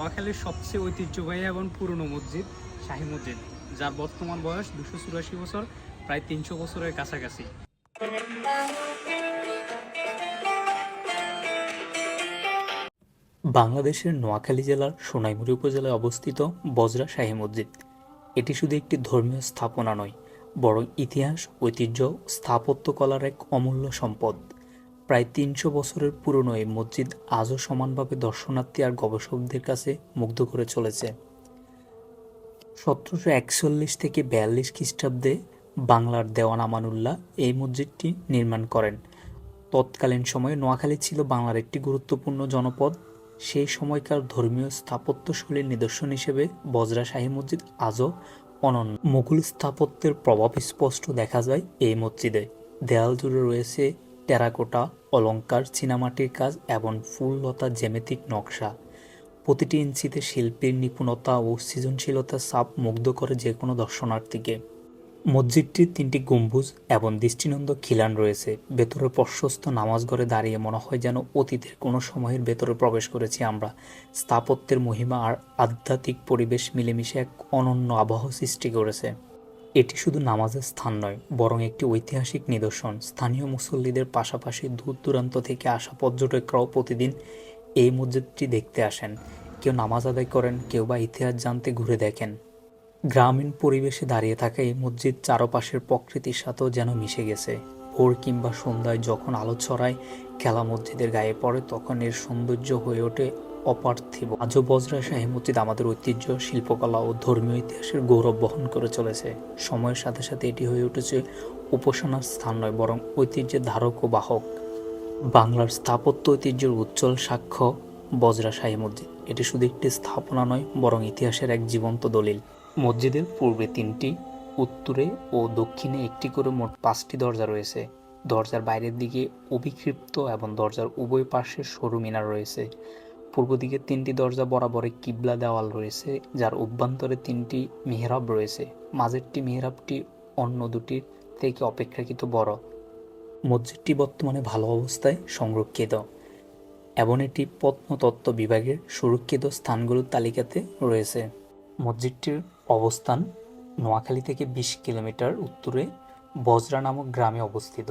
নোয়াখালীর সবচেয়ে ঐতিহ্যবাহী এবং পুরনো মসজিদ শাহী মসজিদ, যার বর্তমান বয়স দুশো চুরাশি বছর, প্রায় তিনশো বছরের কাছাকাছি। বাংলাদেশের নোয়াখালী জেলার সোনাইমুড়ি উপজেলায় অবস্থিত বজরা শাহী মসজিদ। এটি শুধু একটি ধর্মীয় স্থাপনা নয়, বরং ইতিহাস, ঐতিহ্য স্থাপত্যকলার এক অমূল্য সম্পদ। প্রায় তিনশো বছরের পুরনো এই মসজিদ আজও সমানভাবে দর্শনার্থী আর গবেষকদের কাছে মুগ্ধ করে চলেছে। সতেরোশো একচল্লিশ থেকে বিয়াল্লিশ খ্রিস্টাব্দে বাংলার দেওয়ান আমানুল্লাহ এই মসজিদটি নির্মাণ করেন। তৎকালীন সময়ে নোয়াখালী ছিল বাংলার একটি গুরুত্বপূর্ণ জনপদ। সেই সময়কার ধর্মীয় স্থাপত্যশৈলীর নিদর্শন হিসেবে বজরা শাহী মসজিদ আজও অনন্য। মুঘল স্থাপত্যের প্রভাব স্পষ্ট দেখা যায় এই মসজিদে। দেয়াল জুড়ে রয়েছে টেরাকোটা অলংকার চীনামাটির কাজ এবং ফুললতা জ্যামিতিক নকশা। প্রতিটি ইঞ্চিতে শিল্পীর নিপুণতা ও সৃজনশীলতার ছাপ মুগ্ধ করে যে কোনো দর্শনার্থীকে। মসজিদটির তিনটি গম্বুজ এবং দৃষ্টিনন্দ খিলান রয়েছে। ভেতরে প্রশস্ত নামাজ ঘরে দাঁড়িয়ে মনে হয় যেন অতীতের কোনো সময়ের ভেতরে প্রবেশ করেছি আমরা। স্থাপত্যের মহিমা আর আধ্যাত্মিক পরিবেশ মিলেমিশে এক অনন্য আবহ সৃষ্টি করেছে। এটি শুধু নামাজের স্থান নয়, বরং একটি ঐতিহাসিক নিদর্শন। স্থানীয় মুসল্লিদের পাশাপাশি দূর দূরান্ত থেকে আসা পর্যটকরাও প্রতিদিন এই মসজিদটি দেখতে আসেন। কেউ নামাজ আদায় করেন, কেউ বা ইতিহাস জানতে ঘুরে দেখেন। গ্রামীণ পরিবেশে দাঁড়িয়ে থাকা এই মসজিদ চারপাশের প্রকৃতির সাথেও যেন মিশে গেছে। ভোর কিংবা সন্ধ্যায় যখন আলো ছড়ায়, খেলা মসজিদের গায়ে পড়ে, তখন এর সৌন্দর্য হয়ে ওঠে অপার্থিব। আজও বজরা শাহী মসজিদ আমাদের ঐতিহ্য, শিল্পকলা ও ধর্মীয় ইতিহাসের গৌরব বহন করে চলেছে। সময়ের সাথে সাথে এটি হয়ে উঠেছে উপাসনার স্থান নয়, বরং ঐতিহ্যের ধারক ও বাহক। বাংলার স্থাপত্য ঐতিহ্যের উজ্জ্বল সাক্ষ্য বজরা শাহী মসজিদ এটি শুধু একটি স্থাপনা নয়, বরং ইতিহাসের এক জীবন্ত দলিল। মসজিদের পূর্বে তিনটি, উত্তরে ও দক্ষিণে একটি করে মোট পাঁচটি দরজা রয়েছে। দরজার বাইরের দিকে অভিক্ষিপ্ত এবং দরজার উভয় পাশে সরু মিনার রয়েছে। পূর্ব দিকে তিনটি দরজা বরাবরে কিবলা দেওয়াল রয়েছে, যার অভ্যন্তরে তিনটি মিহরাব রয়েছে। মাঝেরটি মিহরাবটি অন্য দুটির থেকে অপেক্ষাকৃত বড়। মসজিদটি বর্তমানে ভালো অবস্থায় সংরক্ষিত এবং এটি প্রত্নতত্ত্ব বিভাগের সুরক্ষিত স্থানগুলোর তালিকাতে রয়েছে। মসজিদটির অবস্থান নোয়াখালী থেকে বিশ কিলোমিটার উত্তরে বজরা নামক গ্রামে অবস্থিত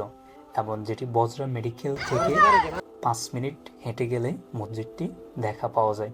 এবং যেটি বজরা মেডিকেল থেকে পাঁচ মিনিট হেঁটে গেলে মসজিদটি দেখা পাওয়া যায়।